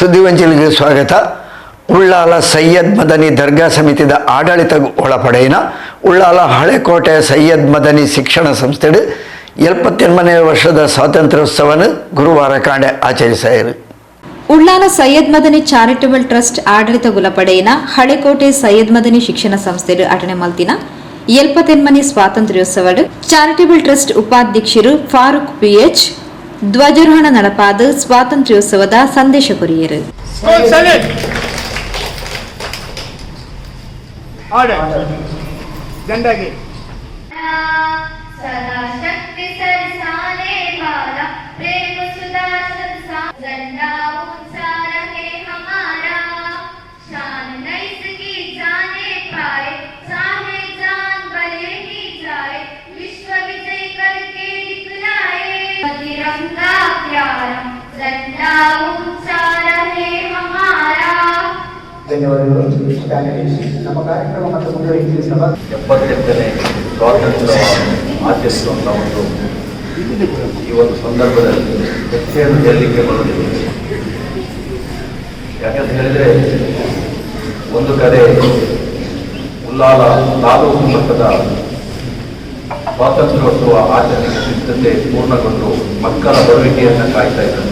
ಸುದ್ದಿವಂಚಲಿಗೆ ಸ್ವಾಗತ. ಉಳ್ಳಾಲ ಸೈಯದ್ ಮದನಿ ದರ್ಗಾ ಸಮಿತಿದ ಆಡಳಿತ ಒಳಪಡೆಯಿನ ಉಳ್ಳಾಲ ಹಳೆಕೋಟೆ ಸೈಯದ್ ಮದನಿ ಶಿಕ್ಷಣ ಸಂಸ್ಥೆಡು ಎಲ್ಪತ್ತೆನ್ಮನೇ ವರ್ಷದ ಸ್ವಾತಂತ್ರ್ಯೋತ್ಸವನ ಗುರುವಾರ ಕಾಣೆ ಆಚರಿಸಾಯಿರು. ಉಳ್ಳಾಲ ಸೈಯದ್ ಮದನಿ ಚಾರಿಟಬಲ್ ಟ್ರಸ್ಟ್ ಆಡಳಿತ ಗುಲಪಡೆಯಿನ ಹಳೆಕೋಟೆ ಸೈಯದ್ ಮದನಿ ಶಿಕ್ಷಣ ಸಂಸ್ಥೆಡು ಅಟನೆ ಮಲ್ತಿನ ಎಲ್ಪತೆನ್ಮನಿ ಸ್ವಾತಂತ್ರ್ಯೋತ್ಸವಡು ಚಾರಿಟಬಲ್ ಟ್ರಸ್ಟ್ ಉಪಾಧ್ಯಕ್ಷರು ಫಾರೂಕ್ ಪಿಎಚ್ ಧ್ವಜಾರೋಹಣ ನಡಪಾದ ಸ್ವಾತಂತ್ರ್ಯೋತ್ಸವದ ಸಂದೇಶ ಕೊರಿಯರು Hold silent. Order. ಸ್ಟ್ಯಾನಿಸ್ ನಮ್ಮ ಕಾರ್ಯಕ್ರಮ ಮತ್ತು ಮುಂದುವರಿಕೆ ಸಭಾ ಎಪ್ಪತ್ತೆಂಟನೇ ಸ್ವಾತಂತ್ರ್ಯ ಆಚರಿಸುವಂಥ ಒಂದು ಈ ಒಂದು ಸಂದರ್ಭದಲ್ಲಿ ಹೆಚ್ಚೆಯನ್ನು ಹೇಳಲಿಕ್ಕೆ ಬರುವುದಿಲ್ಲ ಯಾಕಂತ ಹೇಳಿದರೆ, ಒಂದು ಕಡೆ ಉಲ್ಲಾಲ ತಾಲೂಕು ಮಟ್ಟದ ಸ್ವಾತಂತ್ರ್ಯೋತ್ಸವ ಆಚರಣೆ ಸಿದ್ಧತೆ ಪೂರ್ಣಗೊಂಡು ಮಕ್ಕಳ ಬರುವಿಕೆಯನ್ನು ಕಾಯ್ತಾ ಇದ್ದಾರೆ.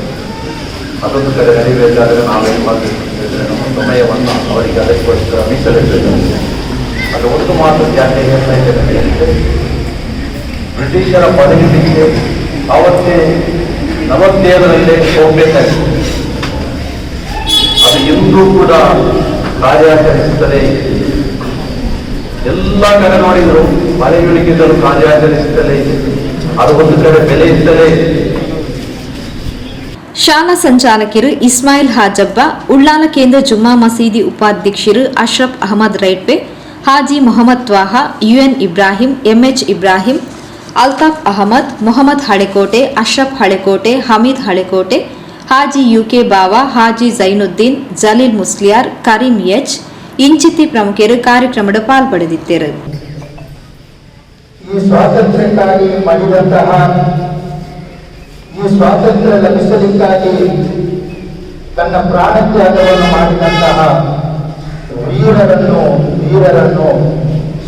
ಅದೊಂದು ಕಡೆ ನಡೆಯಬೇಕಾದರೆ ನಾವೇನು ಮಾಡಬೇಕು ಅಂತ ಹೇಳಿದ್ರೆ ನಮ್ಮ ಸಮಯವನ್ನು ಅವರಿಗೆ ಅದಕ್ಕೋಸ್ಕರ ಮೀಸಲಿಡಬೇಕು. ಅದು ಒಂದು ಮಾತು ಜಾತಿ ಹೇಳ್ತಾ ಇದ್ದೇನೆ ಬ್ರಿಟಿಷರ ಪದವಿಗೆ ಅವತ್ತೇ ನಲವತ್ತೇಳರಲ್ಲೇ ಹೋಗಬೇಕಾಗಿತ್ತು. ಅದು ಇಂದೂ ಕೂಡ ಕಾರ್ಯಾಚರಿಸುತ್ತದೆ ಎಲ್ಲ ಕಡೆ ನೋಡಿದ್ರು ಮನೆಗಳಿಗಿದ್ದರೂ ಕಾರ್ಯಾಚರಿಸುತ್ತಲೇ ಇದೆ ಅದು ಒಂದು ಕಡೆ ಬೆಲೆ ಇದ್ದಲೇ ಇದೆ ಶಾಲಾ ಸಂಚಾಲಕರು ಇಸ್ಮಾಯಿಲ್ ಹಾಜಬ್ಬ, ಉಳ್ಳಾಲ ಕೇಂದ್ರ ಜುಮ್ಮಾ ಮಸೀದಿ ಉಪಾಧ್ಯಕ್ಷರು Ashraf Ahmed railway, Haji Mohammed Twaha, UN Ibrahim, MH Ibrahim, Altaf Ahmed, Mohammed Halekote, Ashraf Halekote, Hameed Halekote, Haji UK Bava, Haji Zainuddin, Jaleel Musliyar, Kareem H, ಇಂಚಿತಿ ಪ್ರಮುಖರು ಕಾರ್ಯಕ್ರಮದ ಪಾಲ್ಪಡೆದಿದ್ದರು ಈ ಸ್ವಾತಂತ್ರ್ಯಕ್ಕಾಗಿ ಮಾಡಿದಂತಹ ಈ ಸ್ವಾತಂತ್ರ್ಯ ಲಭಿಸಲಿಕ್ಕಾಗಿ ತನ್ನ ಪ್ರಾಣತ್ಯಾಗವನ್ನು ಮಾಡಿದಂತಹ ವೀರರನ್ನು ವೀರರನ್ನು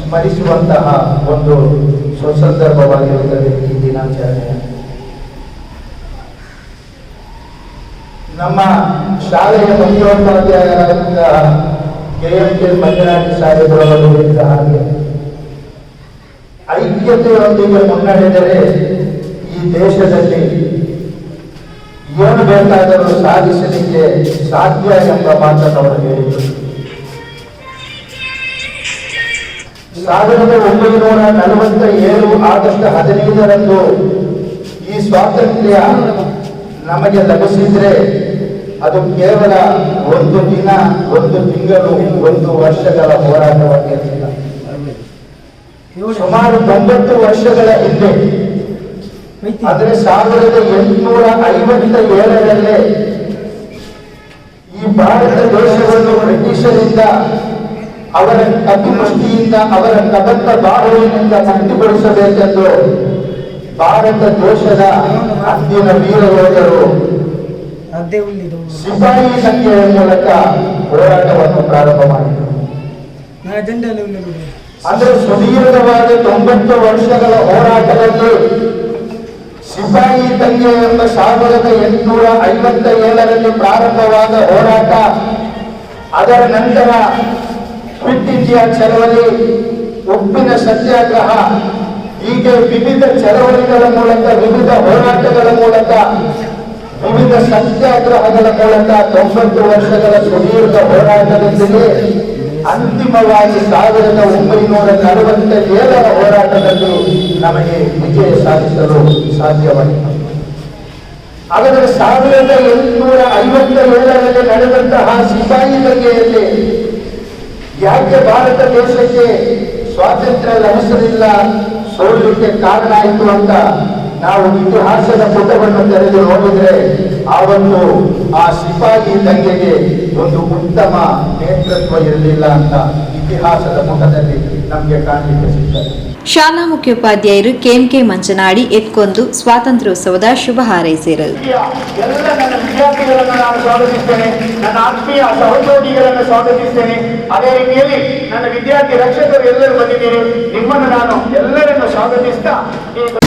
ಸ್ಮರಿಸುವಂತಹ ಒಂದು ಸುಸಂದರ್ಭವಾಗಿರುತ್ತದೆ ಈ ದಿನಾಚರಣೆ. ನಮ್ಮ ಶಾಲೆಯ ಮುಖ್ಯೋಪಾಧ್ಯಾಯರಾದ ಕೆ. ಎಂ. ಕೆ. ಮಂಜುನಾಥ್ ಸಾಹೇಬರವರು ಹೇಳಿದ ಹಾಗೆ, ಐಕ್ಯತೆಯೊಂದಿಗೆ ಮುನ್ನಡೆದರೆ ಈ ದೇಶದಲ್ಲಿ ಏನು ಬೇಕಾದರೂ ಸಾಧಿಸಲಿಕ್ಕೆ ಸಾಧ್ಯ ಎಂಬ ಮಾತನ್ನು ಅವರು ಹೇಳಿದರು. ಸಾವಿರದ ಒಂಬೈನೂರ ನಲವತ್ತ ಏಳು ಆಗಸ್ಟ್ ಹದಿನೈದರಂದು ಈ ಸ್ವಾತಂತ್ರ್ಯ ನಮಗೆ ಲಭಿಸಿದ್ರೆ ಅದು ಕೇವಲ ಒಂದು ದಿನ, ಒಂದು ತಿಂಗಳು, ಒಂದು ವರ್ಷಗಳ ಹೋರಾಟವಾಗಿರಲಿಲ್ಲ. ಸುಮಾರು ತೊಂಬತ್ತು ವರ್ಷಗಳ ಹಿಂದೆ ಆದರೆ ಸಾವಿರದ ಎಂಟುನೂರ ಐವತ್ತ ಏಳರಲ್ಲೇ ಈ ಭಾರತ ದೇಶವನ್ನು ಬ್ರಿಟಿಷರಿಂದ ಅವರ ಕಪಿಮುಷ್ಟಿಯಿಂದ ಅವರ ಕಬಂಧ ಬಾಹುವಿನಿಂದ ಮುಕ್ತಿಗೊಳಿಸಬೇಕೆಂದು ಭಾರತ ದೇಶದ ಅಂದಿನ ವೀರ ಯೋಧರು ಸಿಪಾಯಿ ಸಂಖ್ಯೆಯ ಮೂಲಕ ಹೋರಾಟವನ್ನು ಪ್ರಾರಂಭ ಮಾಡಿದರು. ಅಂದ್ರೆ ಸುದೀರ್ಘವಾದ ತೊಂಬತ್ತು ವರ್ಷಗಳ ಹೋರಾಟದಲ್ಲಿ ಸಿಪಾಯಿ ತಂಗೆ ಎಂಬ ಸಾವಿರದ ಎಂಟುನೂರ ಐವತ್ತ ಏಳರಲ್ಲಿ ಪ್ರಾರಂಭವಾದ ಹೋರಾಟ, ಅದರ ನಂತರ ಕ್ವಿಟ್ ಇಂಡಿಯಾ ಚಳವಳಿ ಉಪ್ಪಿನ ಸತ್ಯಾಗ್ರಹ, ಹೀಗೆ ವಿವಿಧ ಚಳವಳಿಗಳ ಮೂಲಕ, ವಿವಿಧ ಹೋರಾಟಗಳ ಮೂಲಕ, ವಿವಿಧ ಸತ್ಯಾಗ್ರಹಗಳ ಮೂಲಕ ತೊಂಬತ್ತು ವರ್ಷಗಳ ಸುದೀರ್ಘ ಹೋರಾಟದೊಂದಿಗೆ ಅಂತಿಮವಾಗಿ ಸಾವಿರದ ಒಂಬೈನೂರ ನಲವತ್ತ ಏಳರ ಹೋರಾಟದಲ್ಲಿ ನಮಗೆ ವಿಜಯ ಸಾಧಿಸಲು ಸಾಧ್ಯವಾಯಿತು. ಆದರೆ ಸಾವಿರದ ಎಂಟುನೂರ ಐವತ್ತ ಏಳರಲ್ಲಿ ನಡೆದಂತಹ ಸಿಪಾಯಿ ದಂಗೆಯಲ್ಲಿ ಯಾಕೆ ಭಾರತ ದೇಶಕ್ಕೆ ಸ್ವಾತಂತ್ರ್ಯ ಲಭಿಸಲಿಲ್ಲ ಸೋಲಿಕ್ಕೆ ಕಾರಣ ಆಯಿತು ಅಂತ ನಾವು ಇತಿಹಾಸದ ಪುಟವನ್ನು ತೆರೆದು ನೋಡಿದ್ರೆ ಒಂದು ಆ ಸಿಪಾಯಿ ದಂಗೆಗೆ ಒಂದು ಉತ್ತಮ ನೇತೃತ್ವ ಇರಲಿಲ್ಲ ಅಂತ ಇತಿಹಾಸದ ಪುಟದಲ್ಲಿ ನಮಗೆ ಕಾಣಲಿಕ್ಕೆ ಸಿಗ್ತದೆ. ಶಾಲಾ ಮುಖ್ಯೋಪಾಧ್ಯಾಯರು ಕೆಎಂಕೆ ಮಂಚನಾಡಿ ಎತ್ಕೊಂದು ಸ್ವಾತಂತ್ರ್ಯೋತ್ಸವದ ಶುಭ ಹಾರೈಸಿದರು. ಎಲ್ಲ ನನ್ನ ವಿದ್ಯಾರ್ಥಿಗಳನ್ನು ನಾನು ಸ್ವಾಗತಿಸ್ತೇನೆ. ನನ್ನ ಆತ್ಮೀಯ ಸಹೋದ್ಯೋಗಿಗಳನ್ನು ಸ್ವಾಗತಿಸ್ತೇನೆ. ಅದೇ ರೀತಿಯಲ್ಲಿ ನನ್ನ ವಿದ್ಯಾರ್ಥಿ ರಕ್ಷಕರು ಎಲ್ಲರೂ ಬಂದಿದ್ದೀರಿ. ನಿಮ್ಮನ್ನು ನಾನು ಎಲ್ಲರನ್ನು ಸ್ವಾಗತಿಸ್ತಾ